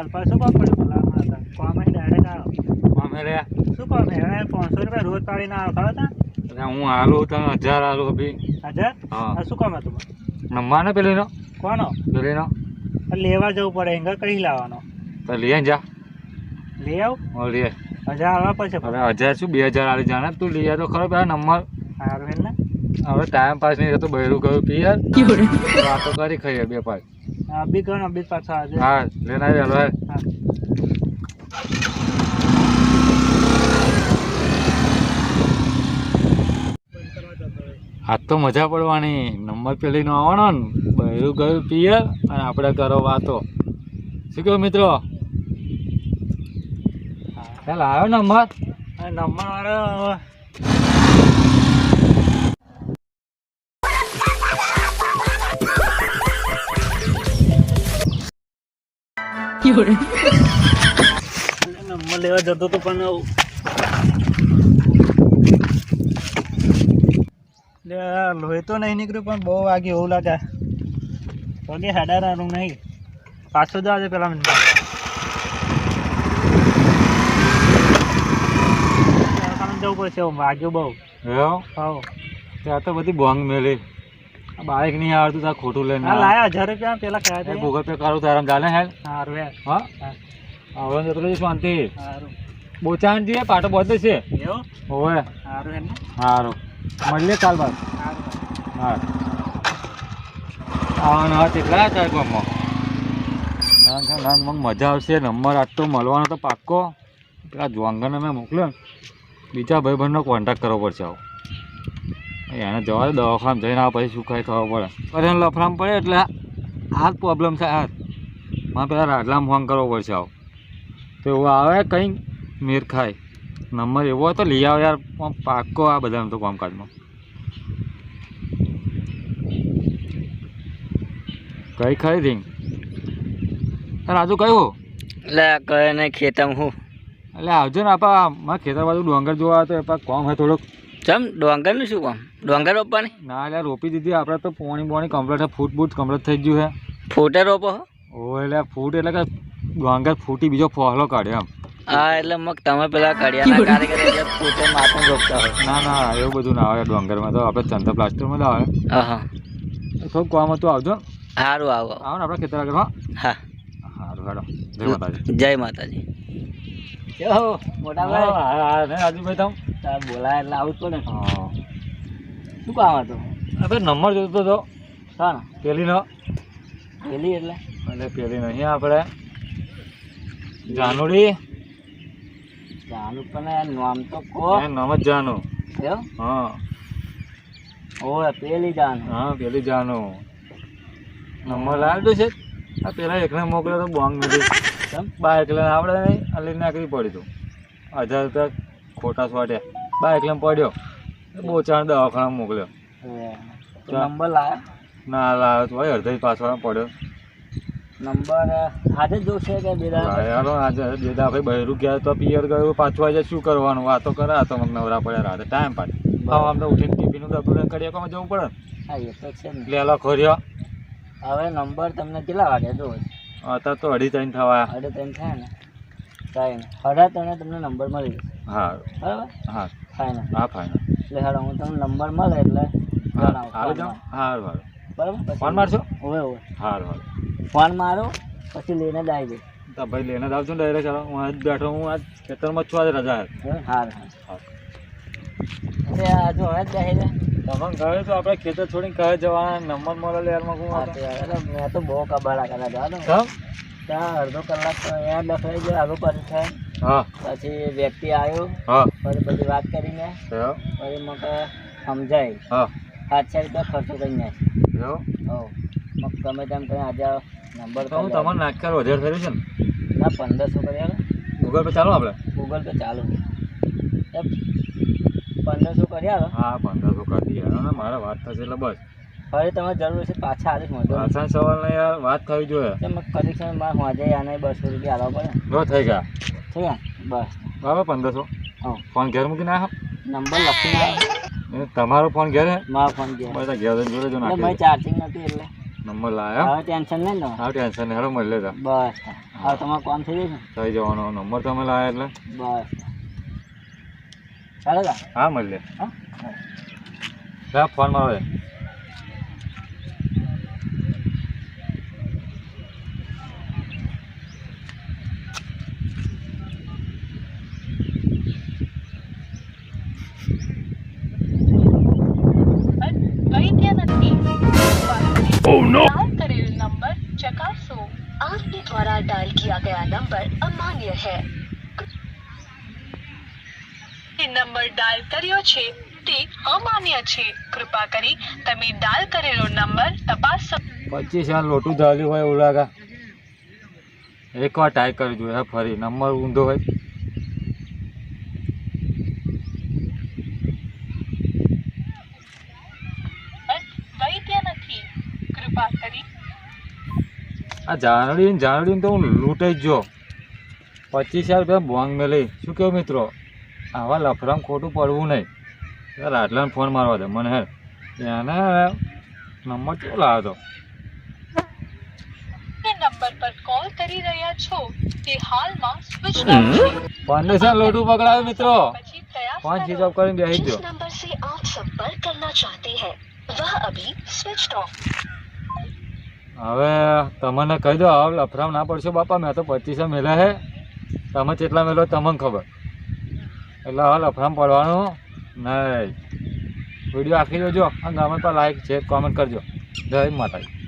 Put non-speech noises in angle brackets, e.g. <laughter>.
અલ્પા શું કામ પડે હમણાં હતા? કોમ direct આવ્યો. અમે રે? શું કામ હે? હવે 500 રૂપિયા રોજ પાડીને આવો ખબર તા? હું હાલું તને હજાર હાલું બી હજાર? હા. આ શું કામ હતું નમવાનો પેલીનો? કોનો? પેલીનો. લેવા જવું પડે એંગર કઈ લાવવાનો? તો લઈ જા. લઈ આવ? ઓ લઈ આય. હજાર આવવા પડશે હવે હજાર શું? બે હજાર આલી જાણે. તું લઈ તો ખરો પેલા નંબર. સારું હે ને. હવે ટાઈમ પાસ નહીં થતો બહેરું ગયું પી યાર. <laughs> વાતો કરી ખાઈએ બે પાંચ આ બી ગણ અબી પાછો આજે હા લઈને આવી હાલો. હા. આજ તો મજા પડવાની. નંબર પેલીનો આવવાનો ને. બહેરું ગયું પિયર અને આપણે કરો વાતો. શું કહ્યું મિત્રો? ચાલ આવ્યો નંબર? નંબર વાળો નંબર લેવા જતો તો પણ લોહી તો નહીં નીકળ્યું પણ બહુ વાગ્યું એવું? લાગે પગે હેડારાનું નહીં પાછું જવા દે પેલા મને જવું પડશે વાગ્યું બહુ હા. ત્યાં તો બધી બોંગ મેલી. આ બાઇક નહીં આવડતું તાર ખોટું લઈને લાયા હજાર રૂપિયા પેલા કયા તે. ગૂગલ પે કરું તારા ચાલે હે સારું હે? હા આવડે તો પેલું શાંતિ. બોચાણ જઈએ પાટો બધે છે. હોવે. સારું હે સારું મળીએ કાલ બાદ. હા આવવાના હા કેટલા ગામમાં? ના ના મજા આવશે. નંબર આટલો તો મળવાનો તો પાક્કો. પેલા જોંગરને મેં મોકલ્યો બીજા ભાઈબંધનો કોન્ટેક્ટ કરવો પડશે આવો. એને જવા દે દવાખાને જઈને આ પછી શું કાંઈ ખબર પડે. પણ એને લફડામાં પડે એટલે આ જ પ્રોબ્લેમ થાય આ. મારે પેલા રાડલામાં ફોન કરવો પડશે આવો. તો એવું આવે કંઈ મેર ખાય. નંબર એવો હોય તો લઈ આવો યાર પાક્કો આ બધા તો કામકાજમાં કઈ ખાઈ રિંગ રાજુ કયું એટલે કહે નહીં ખેતમ હું. એટલે આવજો ને આપા મારા ખેતર બાજુ ડોંગર જોવા તો એપા કોમ હોય થોડુંક. ચમ ડોંગરનું શું કામ? ડોંગર રોપવાની? ના એટલે રોપી દીધી. આપણે તો પોણી બોણી કમ્પ્લીટ ફૂટ બૂટ કમ્પ્લીટ થઈ ગયું છે. ફૂટે રોપો ઓ એટલે ફૂટ એટલે કે ડોંગર ફૂટી બીજો ફોહલો કાઢ્યો એમ. હા એટલે મગ તમે પેલા કડિયાના એટલે ફૂટે માથું રોપતા હોય. ના ના એવું બધું ના આવે ડોંગરમાં તો. આપણે ચંદ્ર પ્લાસ્ટરમાં જ આવે. હા થોડું કામ હતું આવજો. સારું આવો. આવો ને આપણે ખેતર આગળ હા. હા. સારું હેડો જય માતાજી. જય માતાજી. મોટા ભાઈ. રાજુભાઈ તમ? તાર બોલાય એટલે આવું જ પડે હા. શું કામ હતું? આપણે નંબર જોતો હતો હા પેલીનો પેલી એટલે? એટલે પેલી નહીં આપણે જાનુડી. જાનુ પણ નામ તો કો. નામ જ જાનુ. હા. ઓય પેલી જાન. હા પેલી જાનુ. નંબર લાવ્યો છે. આ પેલા એકને મોકલ્યો તો બોંગ નથી. બાર એકલે નહીં અલી નાખવી પડી તું. હજાર રૂપિયા ખોટા સ્વાટ્યા બા એકલે પડ્યો. બહુ ચાર દવાખાના મોકલ્યો. નંબર લાવ્યો ના લાવ્યો તો ભાઈ અડધા પાછળ પડ્યો. નંબર આજે જ જોશે કે બેદા યારો આજે બેદા ભાઈ બહેરું ગયા તો પિયર ગયું પાછું આજે શું કરવાનું? વાતો કરા તો મને નવરા પડ્યા રાતે. ટાઈમ પાડે. હા આમ તો ઉઠીને ટિફિનનું ડબ્બું કરીએ કોમાં જવું પડે હા એ તો છે એલો ખોર્યો. હવે નંબર તમને કેટલા વાગે જો અત્યારે તો અઢી ત્રણ થવા અઢી ત્રણ થાય ને? ને અઢાર ત્રણે તમને નંબર મળી જશે. હા. બરાબર? હા. ફાઇનલ હા ફાઇનલ એટલે હાલો હું તમને નંબર મળે એટલે જણાવું. જાઉં હારું હારું. બરાબર? ફોન મારશો? ઓવે ઓવે. હારું હારું. ફોન મારો પછી લઈને જ આવી તો ભાઈ લઈને જ આવજો ને ડાયરેક્ટ ચાલો હું આજ બેઠો હું આજ ખેતરમાં છું આજે રજા જાય હાર હાર. અરે આ જો હવે જ બેસી જાય તમે કહે તો આપણે ખેતર છોડીને કહે જવાના નંબર મળે લે હું હવે મેં તો બહુ કબાડા કર્યા હતા અડધો કલાક તો અહીંયા લખાઈ ગયો આગળ પાછું થાય. પછી વ્યક્તિ આવ્યો. હા. પછી બધી વાત કરીને પછી મને સમજાય. હા. સાતસો રૂપિયા ખર્ચો કરી નાખ્યો તમે તેમ કરીને આજે નંબર તો હું તમારે નાખ્યા વધારે થયું છે ને? ના પંદરસો કરી આલો ગૂગલ પે ચાલો આપણે ગૂગલ પે ચાલુ. એ પંદરસો કરી આલો હા પંદરસો કરી દઈએ મારા વાત થશે એટલે બસ. હવે તમારે જરૂર છે પાછા આવીશ મોઢો પાછા સવાલ યાર વાત થવી જોઈએ. મગ કનેક્શન મારે હોજે આને બસો રૂપિયા આલવા પડે. થઈ ગયા. છે બસ. બરાબર પંદરસો. હા. ફોન ઘેર મૂકીને આવ્યા નંબર લખીને આવો. એ તમારો ફોન ઘેર હે મારો ફોન ઘેર. જોડે જો મેં ચાર્જિંગ નથી એટલે. નંબર લાયા. હવે ટેન્શન નહીં ને હા ટેન્શન નહીં. હેડો મળી લેતા બસ. હા તમારો કામ થઈ જાય થઈ જવાનો નંબર તમે લાવ્યા એટલે. બસ. ચાલે હા મળી લે હા ફોન મારો દે વૈદ્ય નથી डायल करेल नंबर चकासो आपके द्वारा डायल किया गया नंबर अमान्य है જે નંબર ડાયલ કર્યો છે તે અમાન્ય છે કૃપા કરી તમે ડાયલ કરેલો નંબર તપાસો પચીસ યાર લોટું ધાર્યું હોય એવું લાગે એકવાર ટ્રાય કરી જોઈએ ફરી નંબર ઊંધો હોય આ જાનડીને જાનડીને તો હું લૂટે જ જો પચીસ હજાર રૂપિયા ભોંગ મેલી. શું કહો મિત્રો? આવા લફરામાં ખોટું પડવું નહીં. આટલાને ફોન મારવા દે. મને હેર એને નંબર કેવો લાવ્યો હતો લોટું પકડાવે મિત્રો. પાંચ ચીજ ઓફ કરીને બેસી ગયો સ્વિચ ઓફ. હવે તમને કહી દો હવે લફરામ ના પડશો બાપા, મેં તો પચીસો મેલા હે. તમે કેટલા મેલો તમને ખબર. એટલે હવે લફરામ પડવાનું નહીં. વીડિયો આખી જોજો અને ગમે તો લાઈક શેર કોમેન્ટ કરજો. જય માતાજી.